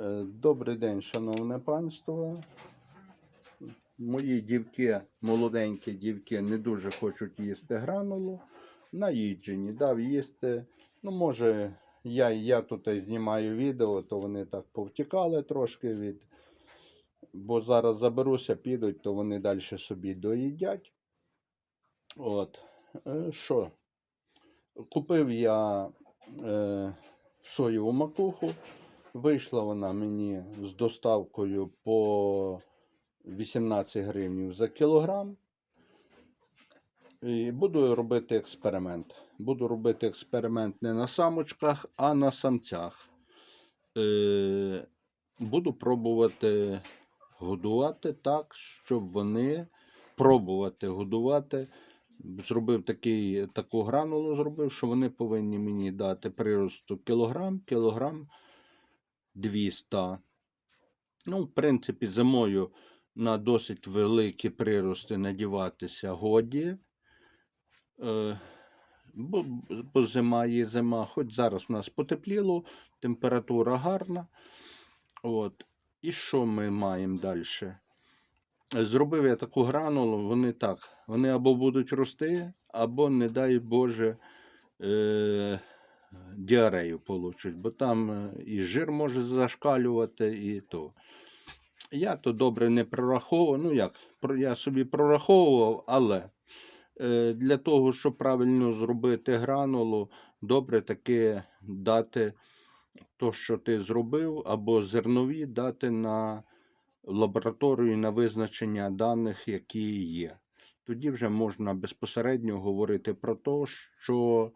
Е, Добрий день, шановне панство. Мої дівки, молоденькі дівки, не дуже хочуть їсти гранулу. Наїджені, дав їсти. Ну, може, я, я тут знімаю відео, то вони так повтікали трошки від. Бо зараз заберуся, підуть, то вони далі собі доїдять. От. Е, Що? Купив я е, соєву макуху. Вийшла вона мені з доставкою по 18 гривень за кілограм. І буду робити експеримент. Буду робити експеримент не на самочках, а на самцях. Е, буду пробувати годувати так, щоб вони пробувати годувати. Зробив такий, таку гранулу, зробив, що вони повинні мені дати приросту кілограм, кілограм 200. Ну, в принципі, зимою на досить великі прирости надіватися годі. Е, бо, бо зима є зима, хоч зараз у нас потепліло, температура гарна. От. І що ми маємо далі? Зробив я таку гранулу, вони так. Вони або будуть рости, або, не дай Боже, е, діарею получать, бо там е, і жир може зашкалювати, і то. Я то добре не прораховував. Ну як, я собі прораховував, але е, для того, щоб правильно зробити гранулу, добре таки дати то, що ти зробив, або зернові дати на лабораторію на визначення даних, які є. Тоді вже можна безпосередньо говорити про те, що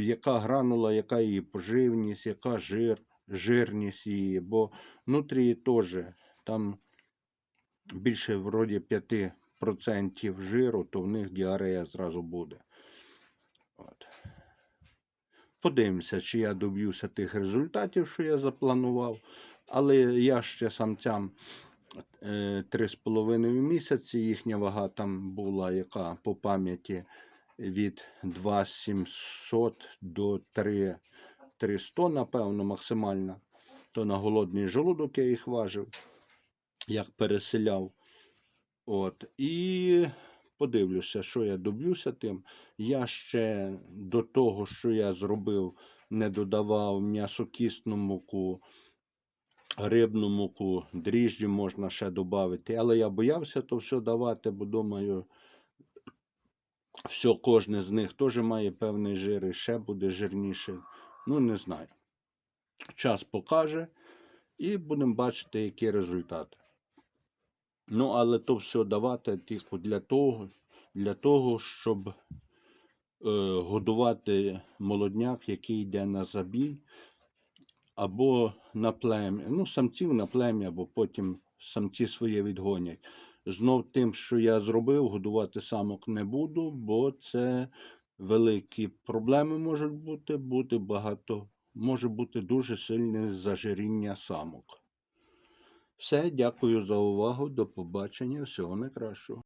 яка гранула, яка її поживність, яка жир, жирність її, бо внутрі теж там більше вроді 5% жиру, то в них діарея зразу буде. От. Подивимося, чи я доб'юся тих результатів, що я запланував. Але я ще самцям е, три з половиною місяці. Їхня вага там була яка по пам'яті від 2700 до 3 300, напевно, максимальна. То на голодний желудок я їх важив, як переселяв. От. І подивлюся, що я доб'юся тим. Я ще до того, що я зробив, не додавав м'ясокісну муку, рибну муку, дріжджі можна ще додати. Але я боявся то все давати, бо думаю, все, кожне з них теж має певний жир і ще буде жирніше. Ну, не знаю. Час покаже, і будемо бачити, які результати. Ну, але то все давати тільки для того, для того щоб е, годувати молодняк, який йде на забій, або на плем'я. Ну, самців на плем'я, або потім самці своє відгонять. Знов тим, що я зробив, годувати самок не буду, бо це великі проблеми можуть бути, буде багато, може бути дуже сильне зажиріння самок. Все, дякую за увагу. До побачення. Всього найкращого.